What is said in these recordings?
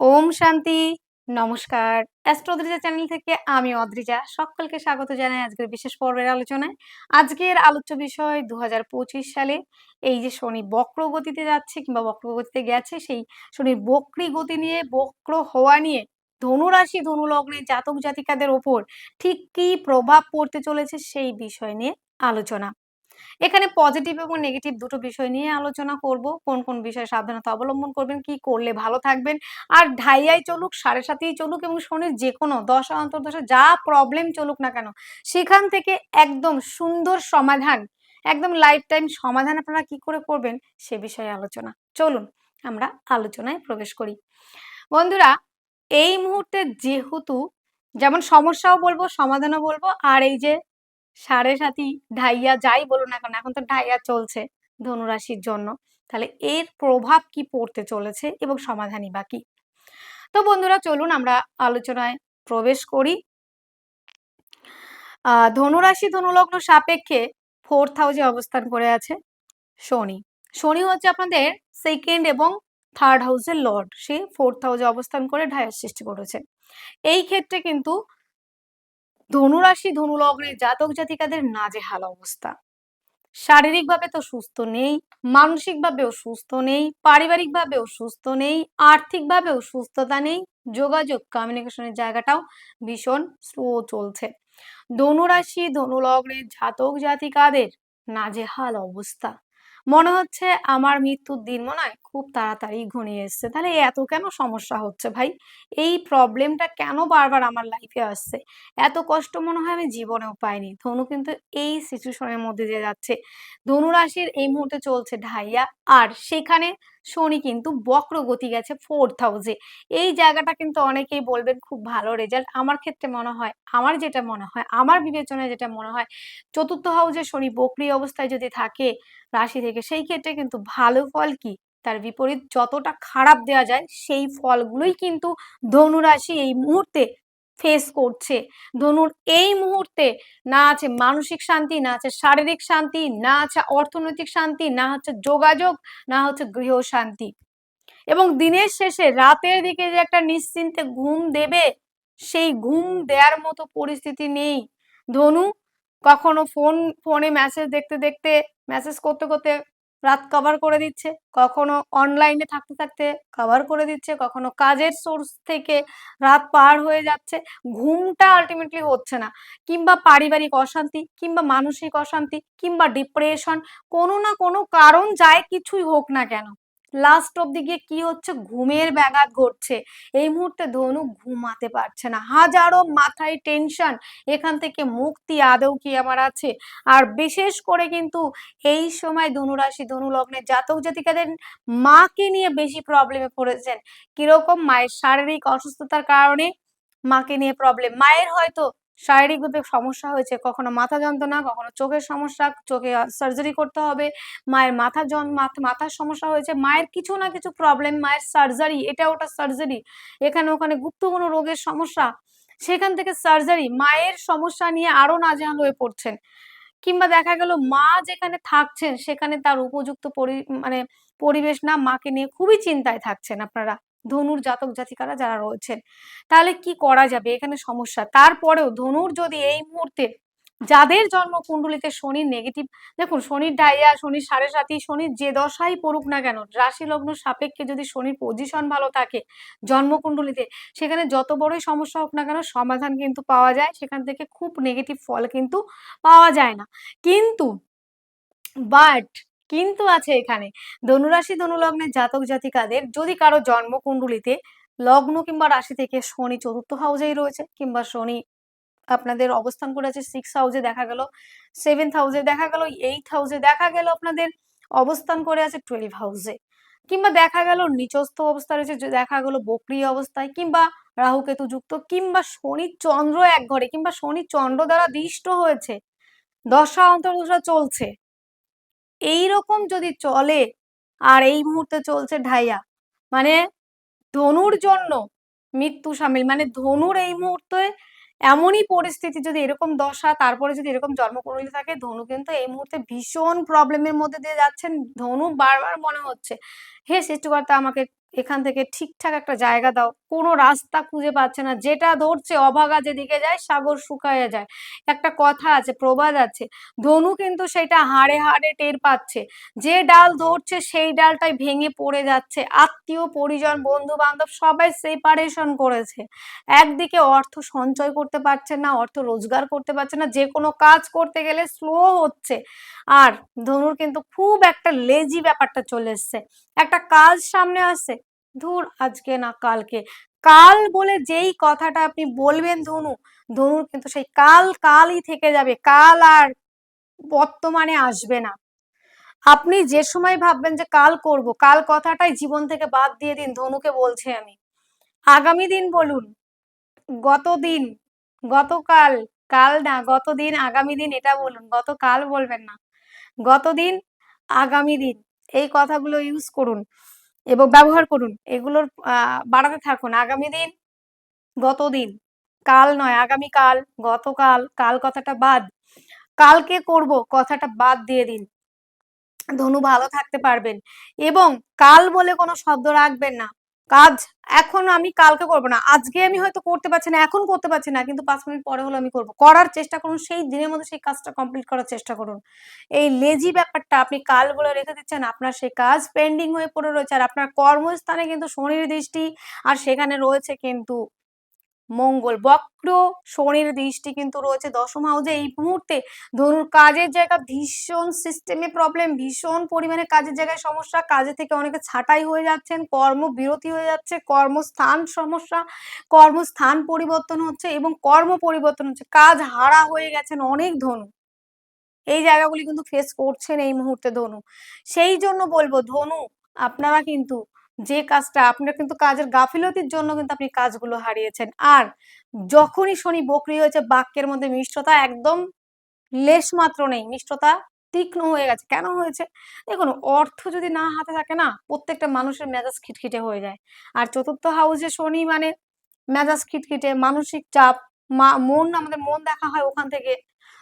ওম শান্তি। নমস্কার। অ্যাস্ট্রোদ্রিজা চ্যানেল থেকে আমি অদ্রিজা। সকলকে স্বাগত জানাই আজকের বিশেষ পর্বের আলোচনায়। আজকের আলোচ্য বিষয় দু হাজার পঁচিশ সালে এই যে শনি বক্র গতিতে যাচ্ছে কিংবা বক্র গতিতে গেছে, সেই শনির বক্রি গতি নিয়ে, বক্র হওয়া নিয়ে ধনুরাশি ধনুলগ্নে জাতক জাতিকাদের ওপর ঠিক কি প্রভাব পড়তে চলেছে সেই বিষয় নিয়ে আলোচনা। এখানে পজিটিভ এবং নেগেটিভ দুটো বিষয় নিয়ে আলোচনা করব। কোন কোন বিষয়ে সাবধানতা অবলম্বন করবেন, কি করলে ভালো থাকবেন। আর ঢাইয়াই চলুক, সাড়ে সাতেই চলুক এবং শনির যে কোনো দশা, অন্তর্দশা, যা প্রবলেম চলুক না কেন, সেখান থেকে একদম সুন্দর সমাধান, একদম লাইফ টাইম সমাধান আপনারা কি করে করবেন, সে বিষয়ে আলোচনা। চলুন, আমরা আলোচনায় প্রবেশ করি। বন্ধুরা, এই মুহূর্তে যেহেতু, যেমন সমস্যাও বলব, সমাধানও বলব, আর এই যে সাড়ে সাতি ঢাইয়া যাই বলুন না কেন, এখন তো ঢাইয়া চলছে ধনুরাশির জন্য। তাহলে এর প্রভাব কি পড়তে চলেছে এবং সমাধানই বা কি? তো বন্ধুরা, চলুন আমরা আলোচনায় প্রবেশ করি। ধনুরাশি ধনুলগ্ন সাপেক্ষে ফোর্থ হাউসে অবস্থান করে আছে শনি। শনি হচ্ছে আপনাদের সেকেন্ড এবং থার্ড হাউসের লর্ড সে ফোর্থ হাউসে অবস্থান করে ঢাইয়ার সৃষ্টি করেছে। এই ক্ষেত্রে কিন্তু ধনুরাশি, ধনুলগ্নের জাতক জাতিকাদের নাজেহাল অবস্থা। শারীরিকভাবে তো সুস্থ নেই, মানসিকভাবেও সুস্থ নেই, পারিবারিকভাবেও সুস্থ নেই, আর্থিকভাবেও সুস্থতা নেই, যোগাযোগ কমিউনিকেশনের জায়গাটাও ভীষণ স্লো চলছে। ধনুরাশি, ধনুলগ্নের জাতক জাতিকাদের নাজেহাল অবস্থা। মনে হচ্ছে আমার মৃত্যুর দিন মনে হয় খুব তাড়াতাড়ি ঘনিয়ে এসছে। তাহলে এত কেন সমস্যা হচ্ছে ভাই? এই প্রবলেমটা কেন বারবার আমার লাইফে আসছে? এত কষ্ট মনে হয় আমি জীবনেও পাইনি। ধনু কিন্তু এই সিচুয়েশনের মধ্যে দিয়ে যাচ্ছে। ধনু রাশির এই মুহূর্তে চলছে ঢাইয়া। আর সেখানে শনি কিন্তু বক্র গতি গেছে ফোর্থ হাউসে এই জায়গাটা কিন্তু অনেকেই বলবেন খুব ভালো রেজাল্ট আমার ক্ষেত্রে মনে হয়, আমার যেটা মনে হয়, আমার বিবেচনায় যেটা মনে হয়, চতুর্থ হাউসে শনি বক্রি অবস্থায় যদি থাকে রাশি থেকে, সেই ক্ষেত্রে কিন্তু ভালো ফল কি? তার বিপরীত যতটা খারাপ দেওয়া যায়, সেই ফলগুলোই কিন্তু ধনুরাশি এই মুহূর্তে ফেস করছে। ধনুর এই মুহূর্তে না আছে মানসিক শান্তি, না আছে শারীরিক শান্তি, না আছে অর্থনৈতিক শান্তি, না হচ্ছে যোগাযোগ, না হচ্ছে গৃহ শান্তি। এবং দিনের শেষে রাতের দিকে যে একটা নিশ্চিন্তে ঘুম দেবে, সেই ঘুম দেওয়ার মতো পরিস্থিতি নেই। ধনু, কখনো ফোন ফোনে মেসেজ দেখতে দেখতে মেসেজ করতে করতে রাত কভার করে দিচ্ছে, কখনো অনলাইনে থাকতে থাকতে কভার করে দিচ্ছে, কখনো কাজের সোর্স থেকে রাত পার হয়ে যাচ্ছে, ঘুমটা আলটিমেটলি হচ্ছে না। কিংবা পারিবারিক অশান্তি, কিংবা মানসিক অশান্তি, কিংবা ডিপ্রেশন কোনো না কোনো কারণ যায় কিছুই হোক না কেন। লাস্ট অব্দি গিয়ে কি হচ্ছে? ঘুমের ব্যাঘাত ঘটছে। এই মুহূর্তে ধনু ঘুমাতে পারছে না। হাজারো মাথায় টেনশন এখান থেকে মুক্তি আদৌ কি আমার আছে? আর বিশেষ করে কিন্তু এই সময় ধনুরাশি ধনু লগ্নের জাতক জাতিকাদের মাকে নিয়ে বেশি প্রবলেমে পড়েছেন। কীরকম? মায়ের শারীরিক অসুস্থতার কারণে মাকে নিয়ে প্রবলেম মায়ের হয়তো শারীরিকভাবে সমস্যা হয়েছে, কখনো মাথা যন্ত্রণা, কখনো চোখের সমস্যা, চোখে সার্জারি করতে হবে, মায়ের মাথা মাথার সমস্যা হয়েছে, মায়ের কিছু না কিছু প্রবলেম মায়ের সার্জারি এটা ওটা সার্জারি এখানে ওখানে গুপ্ত কোনো রোগের সমস্যা, সেখান থেকে সার্জারি মায়ের সমস্যা নিয়ে আরও নাজেহাল হয়ে পড়ছেন। কিংবা দেখা গেল মা যেখানে থাকছেন, সেখানে তার উপযুক্ত পরি মানে পরিবেশ না মাকে নিয়ে খুবই চিন্তায় থাকছেন আপনারা। ধনুর জাতক জাতিকারা যারা রয়েছেন, তাহলে কি করা যাবে? এখানে সমস্যা। তারপরেও ধনুর যদি এই মুহূর্তে যাদের জন্ম কুণ্ডলিতে শনির নেগেটিভ দেখুন শনির ডাইয়া শনির সাড়ে সাতি শনির যে দশাই পড়ুক না কেন রাশি লগ্ন সাপেক্ষে যদি শনির পজিশন ভালো থাকে জন্মকুণ্ডলিতে, সেখানে যত বড়ই সমস্যা হোক না কেন সমাধান কিন্তু পাওয়া যায়। সেখান থেকে খুব নেগেটিভ ফল কিন্তু পাওয়া যায় না। কিন্তু বাট কিন্তু আছে এখানে। ধনুরাশি, ধনুলগ্নের জাতক জাতিকাদের যদি কারও জন্মকুণ্ডলিতে লগ্ন কিংবা রাশি থেকে শনি চতুর্থ হাউজেই রয়েছে কিংবা শনি আপনাদের অবস্থান করে আছে সিক্স হাউজে দেখা গেল সেভেন্থ হাউসে দেখা গেল এইট হাউজে দেখা গেল, আপনাদের অবস্থান করে আছে টুয়েলভ হাউজে কিংবা দেখা গেল নিচস্থ অবস্থা রয়েছে দেখা গেল বক্রি অবস্থায় কিংবা রাহুকেতু যুক্ত কিংবা শনি চন্দ্র এক ঘরে কিংবা শনি চন্দ্র দ্বারা দৃষ্ট হয়েছে। দশা অন্তর্দশা চলছে। এই রকম যদি চলে, আর এই মুহূর্তে চলছে ঢাইয়া মানে ধনুর জন্য মৃত্যু সামিল মানে ধনুর এই মুহূর্তে এমনই পরিস্থিতি যদি এরকম দশা, তারপরে যদি এরকম জন্মকুণ্ডলী থাকে, ধনু কিন্তু এই মুহূর্তে ভীষণ প্রবলেমের মধ্যে দিয়ে যাচ্ছেন। ধনু বারবার মনে হচ্ছে, হে সৃষ্টিকর্তা, আমাকে এখান থেকে ঠিকঠাক একটা জায়গা দাও। কোনো রাস্তা খুঁজে পাচ্ছে না। যেটা ধরছে অভাগা যেদিকে যায়, সাগর শুকায় যায়। একটা কথা আছে, প্রবাদ আছে। ধনু কিন্তু সেটা হাড়ে হাড়ে টের পাচ্ছে। যে ডাল ধরছে, সেই ডালটাই ভেঙে পড়ে যাচ্ছে। আত্মীয়, পরিজন বন্ধু বান্ধব সবাই সেপারেশন করেছে। একদিকে অর্থ সঞ্চয় করতে পারছে না, অর্থ রোজগার করতে পারছে না। যে কোনো কাজ করতে গেলে স্লো হচ্ছে। আর ধনুর কিন্তু খুব একটা লেজি ব্যাপারটা চলে এসছে। একটা কাজ সামনে আসছে ধুর, আজকে না কালকে। কাল বলে যেই কথাটা আপনি বলবেন ধনু, ধনুর কিন্তু সেই কাল কালই থেকে যাবে। কাল আর বর্তমানে আসবে না। আপনি যে সময় ভাববেন যে কাল করব, কাল কথাটাই জীবন থেকে বাদ দিয়ে দিন, ধনুকে বলছি আমি। আগামী দিন বলুন গত দিন গতকাল, কাল না, গতদিন, আগামী দিন এটা বলুন, গতকাল বলবেন না। গতদিন, আগামী দিন। এই কথাগুলো ইউজ করুন এবং ব্যবহার করুন। এগুলোর বাড়াতে থাকুন। আগামী দিন, গত দিন, কাল নয় আগামী কাল গতকাল, কাল কথাটা বাদ। কালকে করব, কথাটা বাদ দিয়ে দিন। ধনু ভালো থাকতে পারবেন এবং কাল বলে কোনো শব্দ রাখবেন না। কাজ এখন আমি কালকে করব না। আজকে আমি হয়তো করতে পারছি না, এখন করতে পারছি না, কিন্তু পাঁচ মিনিট পরে হলো আমি করব। করার চেষ্টা করুন, সেই দিনের মধ্যে সেই কাজটা কমপ্লিট করার চেষ্টা করুন। এই লেজি ব্যাপারটা আপনি কাল বলে রেখে দিচ্ছেন, আপনার সেই কাজ পেন্ডিং হয়ে পড়ে রয়েছে, আর আপনার কর্মস্থানে কিন্তু শনির দৃষ্টি আর সেখানে রয়েছে কিন্তু মঙ্গল। বক্র শনির দৃষ্টি কিন্তু রয়েছে দশম হাউজে এই মুহূর্তে ধরুন কাজের জায়গা ভীষণ সিস্টেমে প্রবলেম ভীষণ পরিমাণে কাজের জায়গায় সমস্যা। কাজে থেকে অনেকে ছাঁটাই হয়ে যাচ্ছেন, কর্মবিরতি হয়ে যাচ্ছে, কর্মস্থান সমস্যা, কর্মস্থান পরিবর্তন হচ্ছে এবং কর্ম পরিবর্তন হচ্ছে। কাজ হারা হয়ে গেছেন অনেক ধনু। এই জায়গাগুলি কিন্তু ফেস করছেন এই মুহূর্তে ধনু। সেই জন্য বলব, ধনু, আপনারা কিন্তু যে কাজটা আপনার কিন্তু কাজের গাফিলতির জন্য কিন্তু আপনি কাজগুলো হারিয়েছেন। আর যখনই শনি বকরি হয়েছে, বাক্যের মধ্যে মিষ্টতা একদম লেশ মাত্র নেই, মিষ্টতা তীক্ষ্ণ হয়ে গেছে। কেন হয়েছে? দেখুন, অর্থ যদি না হাতে থাকে না, প্রত্যেকটা মানুষের মেজাজ খিটখিটে হয়ে যায়। আর চতুর্থ হাউসে শনি মানে মেজাজ খিটখিটে, মানসিক চাপ, মা, মন, আমাদের মন দেখা হয় ওখান থেকে।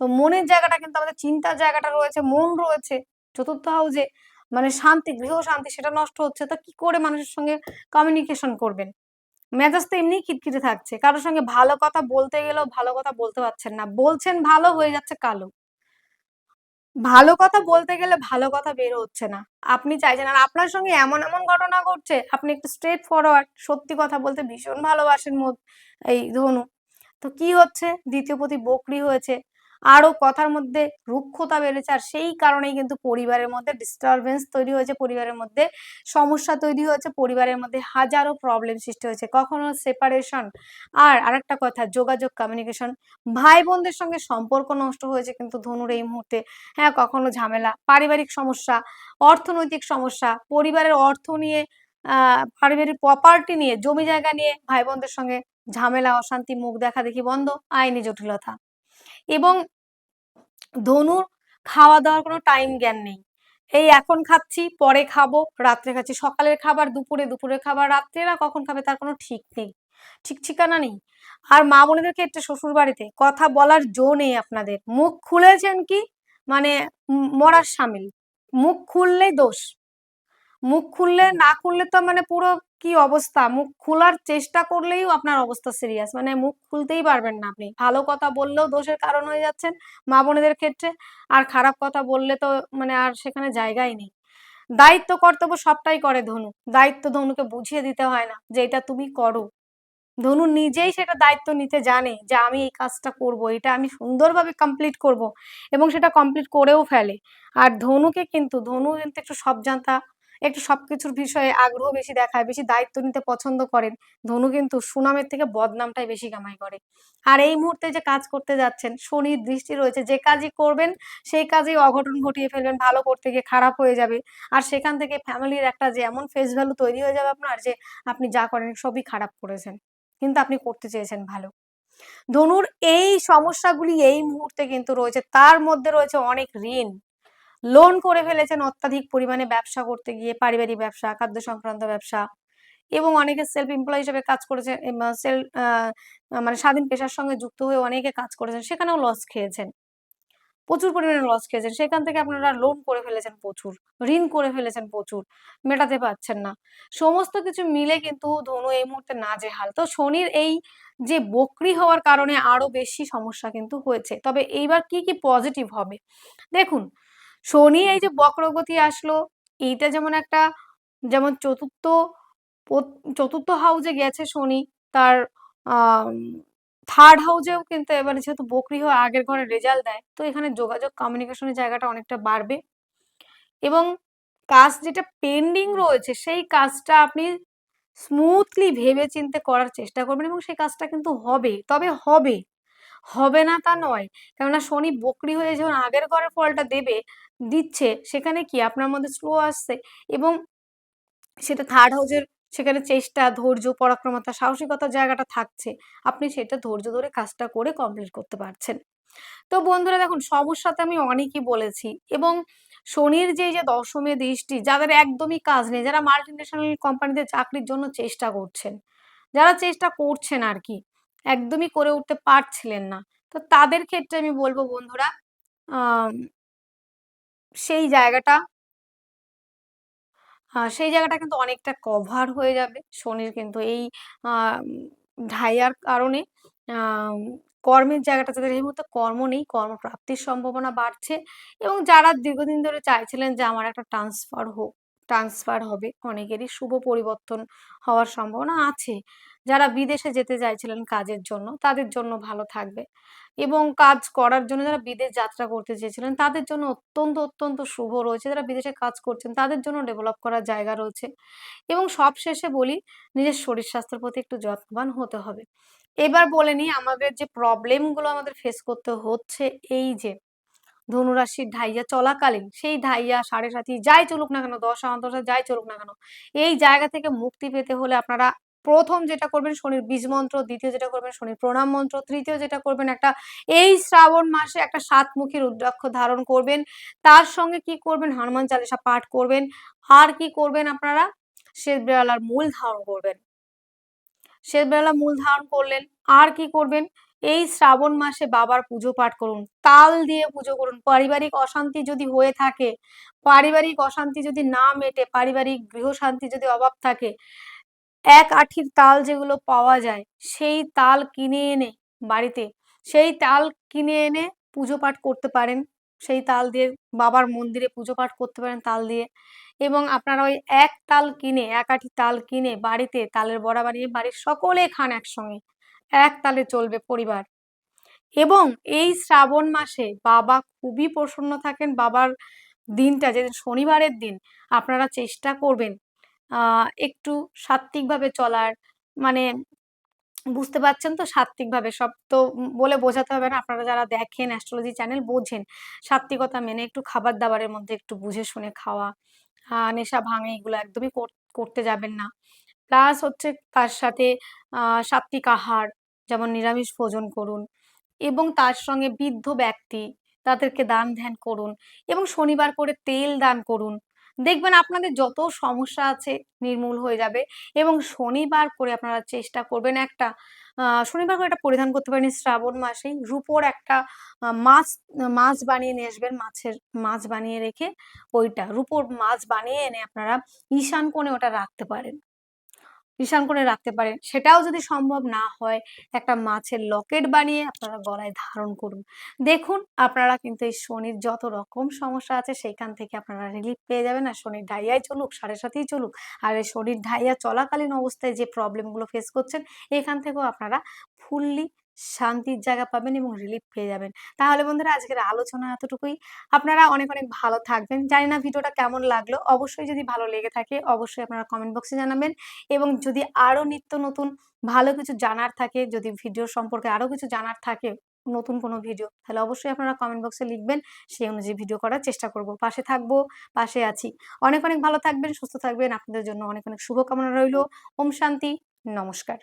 তো মনের জায়গাটা কিন্তু আমাদের চিন্তার জায়গাটা রয়েছে, মন রয়েছে। চতুর্থ হাউসে মানে শান্তি, গৃহ শান্তি সেটা নষ্ট হচ্ছে, তো কি করে মানুষের সঙ্গে কমিউনিকেশন করবেন? মেজাজ তো এমনি খিটখিটে থাকছে, কারোর সঙ্গে ভালো কথা বলতে গেলেও ভালো কথা বলতে পারছেন না, বলছেন ভালো হয়ে যাচ্ছে কালো। ভালো কথা বলতে গেলে ভালো কথা বের হচ্ছে না, আপনি চাইছেন, আর আপনার সঙ্গে এমন এমন ঘটনা ঘটছে, আপনি একটু স্ট্রেট ফরওয়ার্ড সত্যি কথা বলতে ভীষণ ভালোবাসেন এই ধনু। তো কি হচ্ছে? দ্বিতীয় প্রতি বকরি হয়েছে আরও কথার মধ্যে রুক্ষতা বেড়েছে, আর সেই কারণেই কিন্তু পরিবারের মধ্যে ডিস্টারবেন্স তৈরি হয়েছে, পরিবারের মধ্যে সমস্যা তৈরি হয়েছে, পরিবারের মধ্যে হাজারো প্রবলেম সৃষ্টি হয়েছে। কখনো সেপারেশন আর আরেকটা কথা, যোগাযোগ কমিউনিকেশন ভাই বোনদের সঙ্গে সম্পর্ক নষ্ট হয়েছে কিন্তু ধনুর এই মুহূর্তে। হ্যাঁ কখনো ঝামেলা, পারিবারিক সমস্যা, অর্থনৈতিক সমস্যা, পরিবারের অর্থ নিয়ে আহ পারিবারিক প্রপার্টি নিয়ে, জমি জায়গা নিয়ে ভাই বোনদের সঙ্গে ঝামেলা, অশান্তি, মুখ দেখা দেখি বন্ধ, আইনি জটিলতা। এবং ধনুর খাওয়া দাওয়ার কোনো টাইম জ্ঞান নেই। এই এখন খাচ্ছি, পরে খাব, রাত্রে খাচ্ছি। সকালের খাবার, দুপুরে দুপুরের খাবার, রাত্রেরা কখন খাবে তার কোনো ঠিক নেই। ঠিক ঠিকানা নেই। আর মা বোনেদের ক্ষেত্রে শ্বশুর বাড়িতে কথা বলার জো নেই আপনাদের। মুখ খুলেছেন কি? মানে মরার সামিল। মুখ খুললেই দোষ। মুখ খুললে না খুললে তো মানে পুরো কি অবস্থা? মুখ খোলার চেষ্টা করলেই আপনার অবস্থা সিরিয়াস মানে মুখ খুলতেই পারবেন না আপনি। ভালো কথা বললেও দোষের কারণ হয়ে যাচ্ছেন মা বোনেদের ক্ষেত্রে আর খারাপ কথা বললে তো মানে আর সেখানে জায়গাই নেই। দায়িত্ব কর্তব্য সবটাই করে ধনু। দায়িত্ব ধনুকে বুঝিয়ে দিতে হয় না যে এটা তুমি করো। ধনু নিজেই সেটা দায়িত্ব নিতে জানে যে আমি এই কাজটা করব এটা আমি সুন্দরভাবে কমপ্লিট করব এবং সেটা কমপ্লিট করেও ফেলে। আর ধনুকে কিন্তু ধনু কিন্তু একটু সব জানতা একটু সবকিছুর বিষয়ে আগ্রহ বেশি দেখায়, বেশি দায়িত্ব নিতে পছন্দ করেন। ধনু কিন্তু সুনামের থেকে বদনামটাই বেশি কামাই করে। আর এই মুহূর্তে যে কাজ করতে যাচ্ছেন, শনির দৃষ্টি রয়েছে, যে কাজই করবেন, সেই কাজেই অঘটন ঘটিয়ে ফেলবেন, ভালো করতে গিয়ে খারাপ হয়ে যাবে। আর সেখান থেকে ফ্যামিলির একটা যে এমন ফেস ভ্যালু তৈরি হয়ে যাবে আপনার, যে আপনি যা করেন সবই খারাপ করেছেন। কিন্তু আপনি করতে চেয়েছেন ভালো। ধনুর এই সমস্যাগুলি এই মুহূর্তে কিন্তু রয়েছে। তার মধ্যে রয়েছে অনেক ঋণ। লোন করে ফেলেছেন অত্যাধিক পরিমাণে ব্যবসা করতে গিয়ে, পারিবারিক ব্যবসা, খাদ্য সংক্রান্ত ব্যবসা এবং অনেকে সেলফ এমপ্লয় হিসেবে কাজ করেছেন সেল মানে স্বাধীন পেশার সঙ্গে যুক্ত হয়ে অনেকে কাজ করেছেন, সেখানেও লস খেয়েছেন। প্রচুর পরিমাণে লস খেয়েছেন। সেখান থেকে আপনারা লোন করে ফেলেছেন প্রচুর, ঋণ করে ফেলেছেন প্রচুর, মেটাতে পারছেন না। সমস্ত কিছু মিলে কিন্তু ধনু এই মুহূর্তে না নাজেহাল। তো শনির এই যে বকরি হওয়ার কারণে আরও বেশি সমস্যা কিন্তু হয়েছে। তবে এইবার কি কি পজিটিভ হবে? দেখুন শনি এই যে বক্রগতি আসলো এইটা যেমন একটা যেমন চতুর্থ চতুর্থ হাউজে গেছে শনি তার থার্ড হাউজেও কিন্তু এবারে যেহেতু বকরি হয়ে আগের ঘরে রেজাল্ট দেয় তো এখানে যোগাযোগ কমিউনিকেশনের জায়গাটা অনেকটা বাড়বে। এবং কাজ যেটা পেন্ডিং রয়েছে সেই কাজটা আপনি স্মুথলি ভেবে চিনতে করার চেষ্টা করবেন এবং সেই কাজটা কিন্তু হবে তবে হবে। হবে না তা নয়। কেননা শনি বকরি হয়ে যখন আগের ঘরের ফলটা দেবে দিচ্ছে, সেখানে কি আপনার মধ্যে স্লো আসছে? এবং সেটা থার্ড হাউজের সেখানে চেষ্টা, ধৈর্য, পরাক্রমতা, সাহসিকতার জায়গাটা থাকছে। আপনি সেটা ধৈর্য ধরে কাজটা করে কমপ্লিট করতে পারছেন। তো বন্ধুরা দেখুন, সমস্যাতে আমি অনেকই বলেছি এবং শনির যে যে দশমে দৃষ্টি, যাদের একদমই কাজ নেই, যারা মাল্টি ন্যাশনাল কোম্পানিতে চাকরির জন্য চেষ্টা করছেন, যারা চেষ্টা করছেন আর কি একদমই করে উঠতে পারছিলেন না। তো তাদের ক্ষেত্রে আমি বলব বন্ধুরা সেই জায়গাটা সেই জায়গাটা কিন্তু অনেকটা কভার হয়ে যাবে। শনির কিন্তু এই ঢাইয়ার কারণে কর্মের জায়গাটা যাদের এই মুহূর্তে কর্ম নেই, কর্মপ্রাপ্তির সম্ভাবনা বাড়ছে এবং যারা দীর্ঘদিন ধরে চাইছিলেন যে আমার একটা ট্রান্সফার হোক ট্রান্সফার হবে, অনেকেরই শুভ পরিবর্তন হওয়ার সম্ভাবনা আছে। যারা বিদেশে যেতে চাইছিলেন কাজের জন্য, তাদের জন্য ভালো থাকবে। এবং কাজ করার জন্য যারা বিদেশ যাত্রা করতে চেয়েছিলেন, তাদের জন্য অত্যন্ত অত্যন্ত শুভ রয়েছে। যারা বিদেশে কাজ করছেন, তাদের জন্য ডেভেলপ করার জায়গা রয়েছে। এবং সব শেষে বলি, নিজের শরীর স্বাস্থ্যের প্রতি একটু যত্নবান হতে হবে। এবার বলে নিই, আমাদের যে প্রবলেমগুলো আমাদের ফেস করতে হচ্ছে, এই যে ধনুরাশির ঢাইয়া চলাকালীন, সেই ঢাইয়া সাড়ে সাথী যাই চলুক না কেন, দশ অন্তর্দশা যাই চলুক না কেন, এই জায়গা থেকে মুক্তি পেতে হলে আপনারা প্রথম যেটা করবেন শনির বীজ মন্ত্র, দ্বিতীয় যেটা করবেন শনির প্রণাম মন্ত্র, তৃতীয় যেটা করবেন একটা, এই শ্রাবণ মাসে একটা সাতমুখী রুদ্রাক্ষ ধারণ করবেন। তার সঙ্গে কি করবেন? হনুমান চালিসা পাঠ করবেন। আর কি করবেন আপনারা? শেষ মূল ধারণ করবেন। শেষ মূল ধারণ করলেন। আর কি করবেন? এই শ্রাবণ মাসে বাবার পুজো পাঠ করুন। তাল দিয়ে পুজো করুন। পারিবারিক অশান্তি যদি হয়ে থাকে, পারিবারিক অশান্তি যদি না মেটে, পারিবারিক গৃহশান্তি যদি অভাব থাকে এক আঠির তাল যেগুলো পাওয়া যায়, সেই তাল কিনে এনে বাড়িতে, সেই তাল কিনে এনে পুজো পাঠ করতে পারেন। সেই তাল দিয়ে বাবার মন্দিরে পুজো পাঠ করতে পারেন তাল দিয়ে এবং আপনারা ওই এক তাল কিনে, এক আঠি তাল কিনে বাড়িতে তালের বড়া বানিয়ে বাড়ির সকলে খান একসঙ্গে। এক তালে চলবে পরিবার। এবং এই শ্রাবণ মাসে বাবা খুবই প্রসন্ন থাকেন। বাবার দিনটা যেদিন শনিবারের দিন, আপনারা চেষ্টা করবেন একটু সাত্ত্বিকভাবে চলার মানে বুঝতে পারছেন তো সাত্ত্বিকভাবে সব তো বলে বোঝাতে হবে না। আপনারা যারা দেখেন অ্যাস্ট্রোলজি চ্যানেল বোঝেন। সাত্ত্বিকতা মেনে একটু খাবার দাবারের মধ্যে একটু বুঝে শুনে খাওয়া নেশা ভাঙে এগুলো একদমই করতে যাবেন না। প্লাস হচ্ছে তার সাথে সাত্ত্বিক আহার, যেমন নিরামিষ ভোজন করুন এবং তার সঙ্গে বৃদ্ধ ব্যক্তি, তাদেরকে দান ধ্যান করুন এবং শনিবার করে তেল দান করুন। দেখবেন আপনাদের যত সমস্যা আছে নির্মূল হয়ে যাবে এবং শনিবার করে আপনারা চেষ্টা করবেন একটা শনিবার করে এটা পরিধান করতে পারেন। শ্রাবণ মাসে রূপোর একটা মাছ মাছ বানিয়ে নিয়ে আসবেন, মাছের মাছ বানিয়ে রেখে ওইটা, রূপোর মাছ বানিয়ে এনে আপনারা ঈশান কোণে ওটা রাখতে পারেন। ঈশান করে রাখতে পারেন। সেটাও যদি সম্ভব না হয়, একটা মাছের লকেট বানিয়ে আপনারা গলায় ধারণ করুন। দেখুন, আপনারা কিন্তু এই শনির যত রকম সমস্যা আছে, সেইখান থেকে আপনারা রিলিফ পেয়ে যাবেন আর শনির ঢাইয়াই চলুক, সাড়ে সাথেই চলুক। আর এই শনির ডাইয়া চলাকালীন অবস্থায় যে প্রবলেমগুলো ফেস করছেন, এখান থেকেও আপনারা ফুললি শান্তির জায়গা পাবেন এবং রিলিফ পেয়ে যাবেন। তাহলে বন্ধুরা, আজকের আলোচনা এতটুকুই। আপনারা অনেক অনেক ভালো থাকবেন। জানি না ভিডিওটা কেমন লাগল। অবশ্যই যদি ভালো লেগে থাকে, অবশ্যই আপনারা কমেন্ট বক্সে জানাবেন। এবং যদি আরও নিত্য নতুন ভালো কিছু জানার থাকে, যদি ভিডিও সম্পর্কে আরও কিছু জানার থাকে, নতুন কোনো ভিডিও তাহলে অবশ্যই আপনারা কমেন্ট বক্সে লিখবেন। সেই অনুযায়ী ভিডিও করার চেষ্টা করব। পাশে থাকব, পাশে আছি। অনেক অনেক ভালো থাকবেন, সুস্থ থাকবেন। আপনাদের জন্য অনেক অনেক শুভকামনা রইল। ওম শান্তি। নমস্কার।